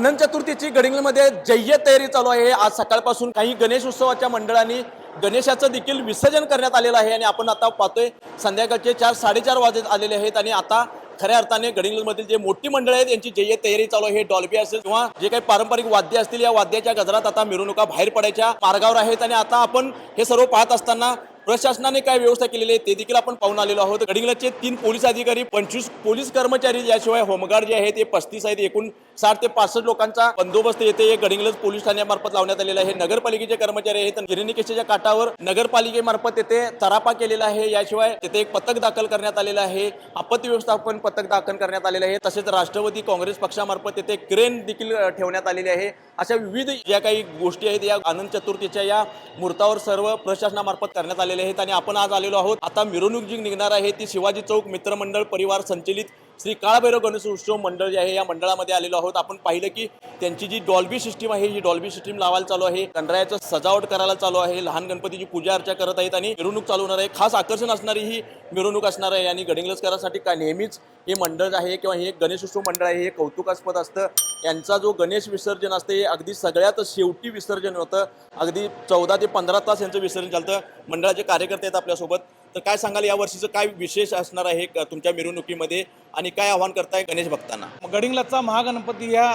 अनंत चतुर्थीची गडिंगलमध्ये जय्य तयारी चालू आहे. आज सकाळपासून काही गणेश उत्सवाच्या मंडळांनी गणेशाचं देखील विसर्जन करण्यात आलेलं आहे आणि आपण आता पाहतोय संध्याकाळचे चार साडेचार वाजत आलेले आहेत आणि आता खऱ्या अर्थाने गडिंगलमधील जे मोठी मंडळ आहेत यांची जय्य तयारी चालू आहे. डॉल्बी असेल किंवा जे काही पारंपरिक वाद्य असतील या वाद्याच्या गजरात आता मिरवणुका बाहेर पडायच्या मार्गावर आहेत आणि आता आपण हे सर्व पाहत असताना प्रशासनाने काय व्यवस्था केलेली आहे ते देखील आपण पाहून आलेलो आहोत. गडिंगलाचे तीन पोलीस अधिकारी पंचवीस पोलीस कर्मचारी याशिवाय होमगार्ड जे आहेत ते पस्तीस आहेत. एकूण साठ ते पासष्ट लोकांचा बंदोबस्त येथे गडिंगलज पोलीस ठाण्यामार्फत लावण्यात आलेला आहे. नगरपालिकेचे कर्मचारी आहेत. गिरणीकेशेच्या काठावर नगरपालिकेमार्फत तेथे तरापा केलेला आहे. याशिवाय तेथे एक पथक दाखल करण्यात आलेलं आहे. आपत्ती व्यवस्थापन पथक दाखल करण्यात आलेलं आहे. तसेच राष्ट्रवादी काँग्रेस पक्षामार्फत तेथे क्रेन देखील ठेवण्यात आलेली आहे. अशा विविध ज्या काही गोष्टी आहेत या आनंद चतुर्थीच्या या मुहूर्तावर सर्व प्रशासनामार्फत करण्यात आलेल्या आलेले आहेत आणि आपण आज आलेलो आहोत. आता मिरवणूक जी निघणार आहे ती शिवाजी चौक मित्रमंडळ परिवार संचलित श्री काळभैरव गणेश उत्सव मंडळ जे आहे या मंडळामध्ये आलेलो आहोत. आपण पाहिलं की त्यांची जी डॉल्बी सिस्टीम आहे ही डॉल्बी सिस्टीम लावायला चालू आहे. गणरायाचं सजावट करायला चालू आहे. लहान गणपतीची पूजा अर्चा करत आहेत आणि मिरवणूक चालू होणार आहे. खास आकर्षण असणारी ही मिरवणूक असणार आहे आणि गडिंगलस्करासाठी काय नेहमीच हे मंडळ आहे किंवा हे गणेश उत्सव मंडळ आहे हे कौतुकास्पद असतं. यांचा जो गणेश विसर्जन असते हे अगदी सगळ्यात शेवटी विसर्जन होतं. अगदी चौदा ते पंधरा तास यांचं विसर्जन चालतं. मंडळाचे कार्यकर्ते आहेत आपल्यासोबत. तर काय सांगाल या वर्षीचं काय विशेष असणार आहे तुमच्या मिरवणुकीमध्ये? आणि काय आव्हान करताय गणेश भक्तांना? गडिंगलाचा महागणपती या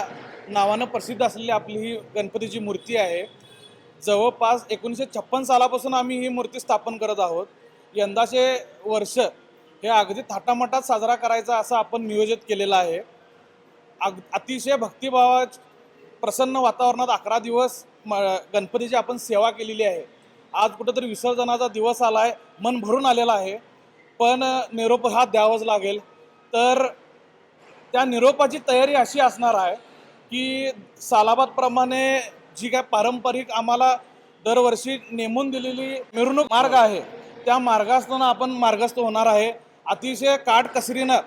नावानं प्रसिद्ध असलेली आपली ही गणपतीची मूर्ती आहे. जवळपास एकोणीसशे छप्पन सालापासून आम्ही ही मूर्ती स्थापन करत आहोत. यंदाचे वर्ष हे अगदी थाटामाटात साजरा करायचा असं आपण नियोजित केलेलं आहे. अग अतिशय भक्तिभावा प्रसन्न वातावरणात अकरा दिवस म गणपतीची आपण सेवा केलेली आहे. आज कुठंतरी विसर्जनाचा दिवस आला आहे मन भरून आलेला आहे. पण निरोप हा द्यावाच लागेल. तर त्या निरोपाची तयारी अशी असणार आहे की सालाबादप्रमाणे जी काय पारंपरिक आम्हाला दरवर्षी नेमून दिलेली मिरवणूक मार्ग आहे त्या मार्गासनं आपण मार्गस्थ होणार आहे. अतिशय काटकसरीनं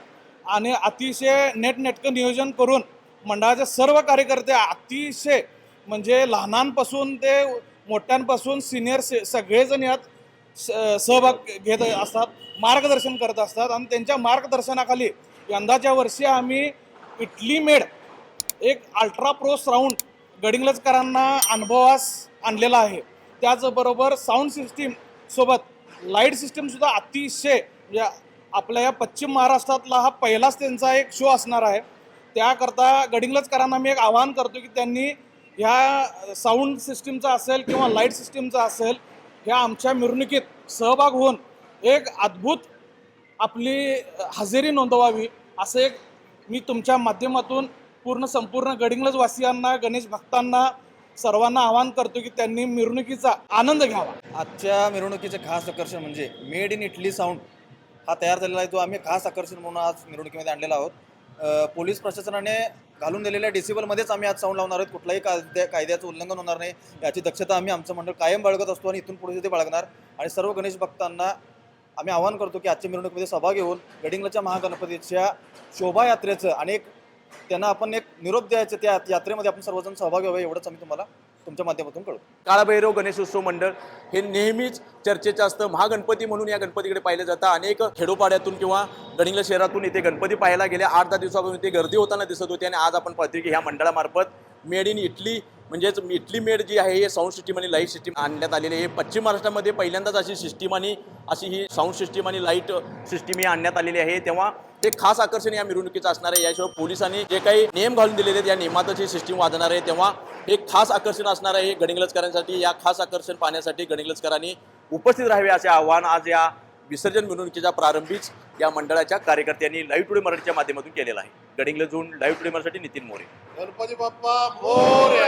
आणि अतिशय नेटनेटकं नियोजन करून मंडळाचे सर्व कार्यकर्ते अतिशय म्हणजे लहानांपासून ते मोठ्यांपासून सिनियर से सगळेजण यात स- सहभाग घेत असतात मार्गदर्शन करत असतात आणि त्यांच्या मार्गदर्शनाखाली यंदाच्या वर्षी आम्ही इटली मेड एक अल्ट्रा प्रो साऊंड गडिंगलजकरांना अनुभवास आणलेला आहे. त्याचबरोबर साऊंड सिस्टीम सोबत लाइट सिस्टीमसुद्धा अतिशय म्हणजे आपल्या या पश्चिम महाराष्ट्रातला हा पहिलाच त्यांचा एक शो असणार आहे. त्याकरता गडिंगलजकरांना मी एक आवाहन करतो की त्यांनी ह्या साऊंड सिस्टीमचा असेल किंवा लाइट सिस्टीमचा असेल ह्या आमच्या मिरवणुकीत सहभाग होऊन एक अद्भुत आपली हजेरी नोंदवावी असं एक मी तुमच्या माध्यमातून पूर्ण संपूर्ण गडिंगलजवासियांना गणेश भक्तांना सर्वांना आवाहन करतो की त्यांनी मिरवणुकीचा आनंद घ्यावा. आजच्या मिरवणुकीचे खास आकर्षण म्हणजे मेड इन इटली साऊंड हा तयार झालेला आहे तो आम्ही खास आकर्षण म्हणून आज मिरवणुकीमध्ये आणलेला आहोत. पोलीस प्रशासनाने घालून दिलेल्या डेसिबलमध्येच आम्ही आज साऊंड लावणार आहोत. कुठलाही कायद्या कायद्याचं उल्लंघन होणार नाही. याची दक्षता आम्ही आमचं मंडळ कायम बाळगत असतो आणि इथून पुढे ते बाळगणार. आणि सर्व गणेश भक्तांना आम्ही आवाहन करतो की आजच्या मिरवणुकीमध्ये सहभागी होऊन गडिंगलच्या महागणपतीच्या शोभायात्रेचं आणि एक त्यांना आपण एक निरोप द्यायचं त्या यात्रेमध्ये आपण सर्वजण सहभागी व्हावे एवढंच आम्ही तुम्हाला तुमच्या माध्यमातून कळू. काळाभैरव गणेश उत्सव मंडळ हे नेहमीच चर्चेचं असतं. महागणपती म्हणून या गणपतीकडे पाहिलं जातं. अनेक खेडोपाड्यातून किंवा गडिंगला शहरातून इथे गणपती पाहायला गेले. आठ दहा दिवसापासून इथे गर्दी होताना दिसत होती आणि आज आपण पाहतोय की ह्या मंडळामार्फत मेड इन इटली म्हणजेच इटली मेड जी आहे हे साऊंड सिस्टीम आणि लाइट सिस्टीम आणण्यात आलेली आहे. पश्चिम महाराष्ट्रामध्ये पहिल्यांदाच अशी सिस्टीम आणि अशी ही साऊंड सिस्टीम आणि लाइट सिस्टीम ही आणण्यात आलेली आहे. तेव्हा ते खास आकर्षण या मिरवणुकीचं असणार आहे. याशिवाय पोलिसांनी जे काही नियम घालून दिलेले आहेत या नियमातच ही सिस्टीम वाजणार आहे. तेव्हा हे खास आकर्षण असणार आहे गडिंगलजकरांसाठी या खास आकर्षण पाहण्यासाठी गडिंगलजकरांनी उपस्थित राहावे असे आवाहन आज या विसर्जन मिरवणुकीच्या प्रारंभीच या मंडळाच्या कार्यकर्त्यांनी लाईव्ह टुडे मराठीच्या माध्यमातून केलेला आहे. गडिंगलजहून लाईव्ह टुडे मराठी नितीन मोरे. गणपती बाप्पा मोरे